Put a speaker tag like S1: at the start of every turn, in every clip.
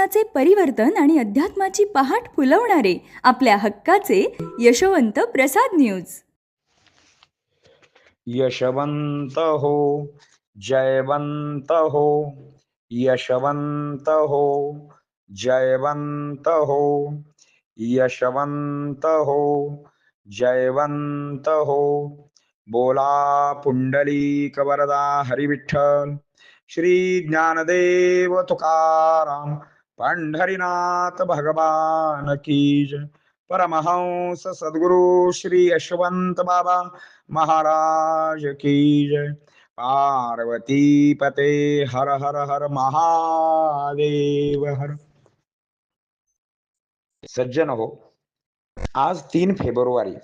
S1: जीवनाचे परिवर्तन आणि अध्यात्माची पहाट फुलवणारे आपल्या हक्काचे यशवंत प्रसाद न्यूज.
S2: यशवंत हो जयवंत हो यशवंत हो जयवंत हो यशवंत हो जयवंत हो. बोला पुंडलिक वरदा हरिविठ्ठल श्री ज्ञानदेव तुकाराम पंढरीनाथ भगवान की जय. परमहंस सद्गुरु श्री यशवंत बाबा महाराज की जय. पार्वती पते हर हर हर महादेव हर. सज्जन हो आज तीन फेब्रुवारी.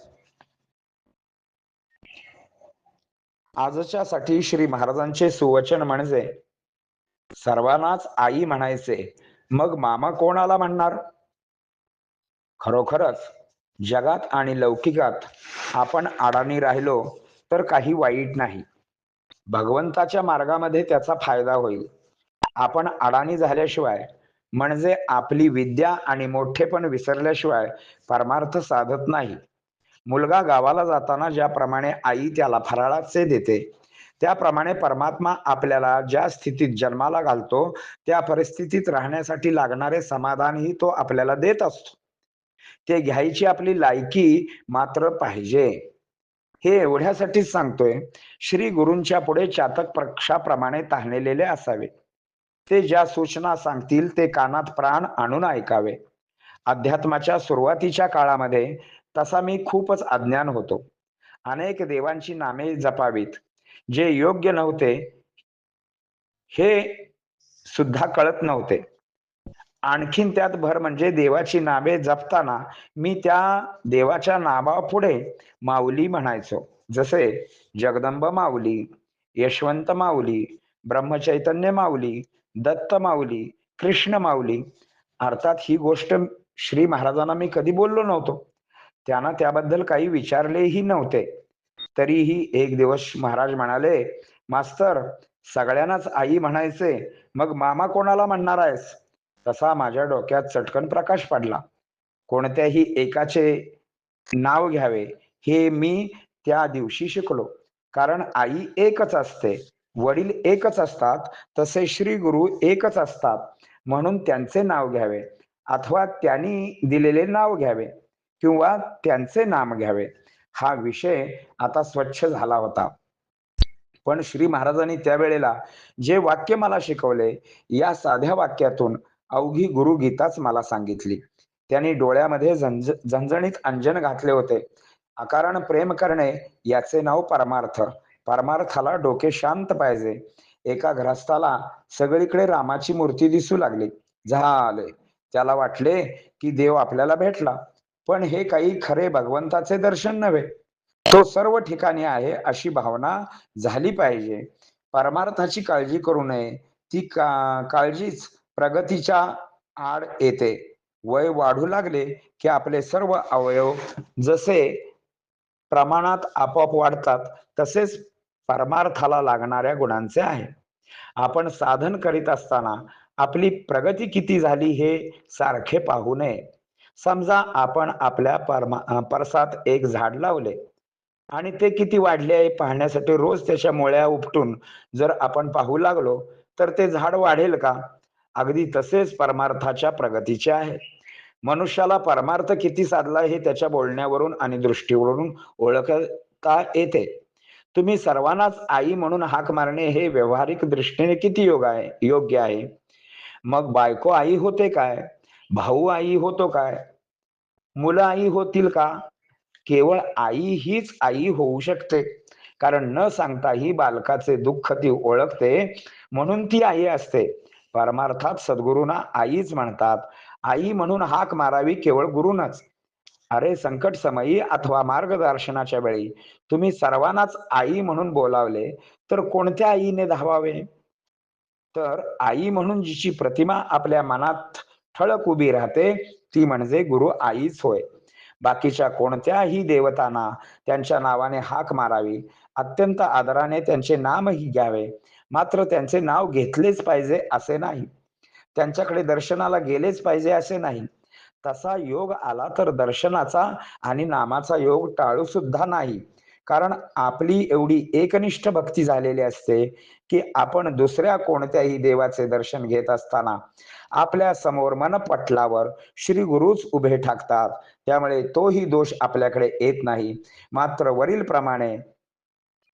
S2: आजच्या साठी श्री महाराजांचे सुवचन म्हणजे सर्वांनाच आई म्हणायचे मग मामा कोणाला म्हणणार? खरोखरच जगात आणि लौकिकात आपण अडाणी राहिलो तर काही वाईट नाही. भगवंताच्या मार्गामध्ये त्याचा फायदा होईल. आपण अडाणी झाल्याशिवाय म्हणजे आपली विद्या आणि मोठेपण विसरल्याशिवाय परमार्थ साधत नाही. मुलगा गावाला जाताना ज्याप्रमाणे आई त्याला फराळाचे देते त्याप्रमाणे परमात्मा आपल्याला ज्या स्थितीत जन्माला घालतो त्या परिस्थितीत राहण्यासाठी लागणारे समाधानही तो आपल्याला देत असतो. ते घ्यायची आपली लायकी मात्र पाहिजे. हे एवढ्यासाठीच सांगतोय श्री गुरूंच्या पुढे चातक प्रक्षाप्रमाणे ताणलेले असावे. ते ज्या सूचना सांगतील ते कानात प्राण आणून ऐकावे. अध्यात्माच्या सुरुवातीच्या काळामध्ये तसा मी खूपच अज्ञान होतो. अनेक देवांची नामे जपावीत. जे योग्य नव्हते हे सुद्धा कळत नव्हते. आणखीन त्यात भर म्हणजे देवाची नावे जपताना मी त्या देवाच्या नावापुढे माऊली म्हणायचो. जसे जगदंब माऊली यशवंत माऊली ब्रह्मचैतन्य माऊली दत्त माऊली कृष्ण माऊली अर्थात ही गोष्ट श्री महाराजांना मी कधी बोललो नव्हतो. त्यांना त्याबद्दल काही विचारलेही नव्हते. तरीही एक दिवस महाराज म्हणाले मास्तर सगळ्यांनाच आई म्हणायचे मग मामा कोणाला म्हणणार आहेस? तसा माझ्या डोक्यात चटकन प्रकाश पडला. कोणत्याही एकाचे नाव घ्यावे हे मी त्या दिवशी शिकलो. कारण आई एकच असते वडील एकच असतात तसे श्री गुरु एकच असतात म्हणून त्यांचे नाव घ्यावे अथवा त्यांनी दिलेले नाव घ्यावे किंवा त्यांचे नाम घ्यावे. हा विषय आता स्वच्छ झाला होता. पण श्री महाराजांनी त्यावेळेला जे वाक्य मला शिकवले या साध्या वाक्यातून अवघी गुरु गीताच मला सांगितली. त्यांनी डोळ्यामध्ये झंझ झणझणीत अंजन घातले होते. अकारण प्रेम करणे याचे नाव परमार्थ. परमार्थाला डोके शांत पाहिजे. एका ग्रस्ताला सगळीकडे रामाची मूर्ती दिसू लागली. झाले. त्याला वाटले की देव आपल्याला भेटला. पण हे काही खरे भगवंताचे दर्शन नव्हे. तो सर्व ठिकाणी आहे अशी भावना झाली पाहिजे. परमार्थाची काळजी करू नये. ती का काळजीच प्रगतीच्या आड येते. वय वाढू लागले की आपले सर्व अवयव जसे प्रमाणात आपोआप वाढतात तसेच परमार्थाला लागणाऱ्या गुणांचे आहे. आपण साधन करीत असताना आपली प्रगती किती झाली हे सारखे पाहू नये. समजा आपण आपल्या परमा परसात एक झाड लावले आणि ते किती वाढले आहे पाहण्यासाठी रोज त्याच्या मुळ्या उपटून जर आपण पाहू लागलो तर ते झाड वाढेल का? अगदी तसेच परमार्थाच्या प्रगतीचे आहे. मनुष्याला परमार्थ किती साधला हे त्याच्या बोलण्यावरून आणि दृष्टीवरून ओळखता येते. तुम्ही सर्वांनाच आई म्हणून हाक मारणे हे व्यावहारिक दृष्टीने किती योग आहे योग्य आहे? मग बायको आई होते काय? भाऊ आई होतो काय? मुलं आई होतील का? केवळ आई हीच आई होऊ शकते. कारण न सांगता ही बालकाचे दुःख ती ओळखते म्हणून ती आई असते. परमार्थात सद्गुरूंना आईच म्हणतात. आई म्हणून हाक मारावी केवळ गुरुनच. अरे संकट समयी अथवा मार्गदर्शनाच्या वेळी तुम्ही सर्वांनाच आई म्हणून बोलावले तर कोणत्या आईने धावावे? तर आई म्हणून जिची प्रतिमा आपल्या मनात ठळक उभी राहते ती म्हणजे गुरु आईच होय. बाकीच्या कोणत्याही देवतांना त्यांच्या नावाने हाक मारावी अत्यंत आदराने त्यांचे नामही घ्यावे मात्र त्यांचे नाव घेतलेच पाहिजे असे नाही. त्यांच्याकडे दर्शनाला गेलेच पाहिजे असे नाही. तसा योग आला तर दर्शनाचा आणि नामाचा योग टाळू सुद्धा नाही. कारण आपली एवढी एकनिष्ठ भक्ती झालेली असते की आपण दुसऱ्या कोणत्याही देवाचे दर्शन घेत असताना आपल्यासमोर मनपटलावर श्री गुरुच उभे ठाकतात. त्यामुळे तोही दोष आपल्याकडे येत नाही. मात्र वरील प्रमाणे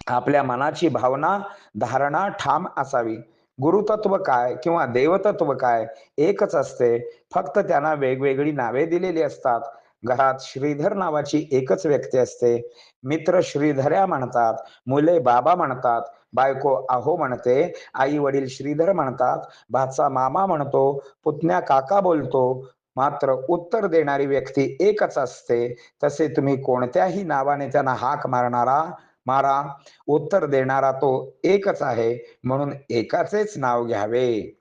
S2: आपल्या मनाची भावना धारणा ठाम असावी. गुरुतत्व काय किंवा देवतत्व काय एकच असते. फक्त त्यांना वेगवेगळी नावे दिलेली असतात. घरात श्रीधर नावाची एकच व्यक्ती असते. मित्र श्रीधर्या म्हणतात मुले बाबा म्हणतात बायको आहो म्हणते आई वडील श्रीधर म्हणतात भाचा मामा म्हणतो पुतण्या काका बोलतो. मात्र उत्तर देणारी व्यक्ती एकच असते. तसे तुम्ही कोणत्याही नावाने त्यांना हाक मारणारा मारा. उत्तर देणारा तो एकच आहे म्हणून एकाचेच नाव घ्यावे.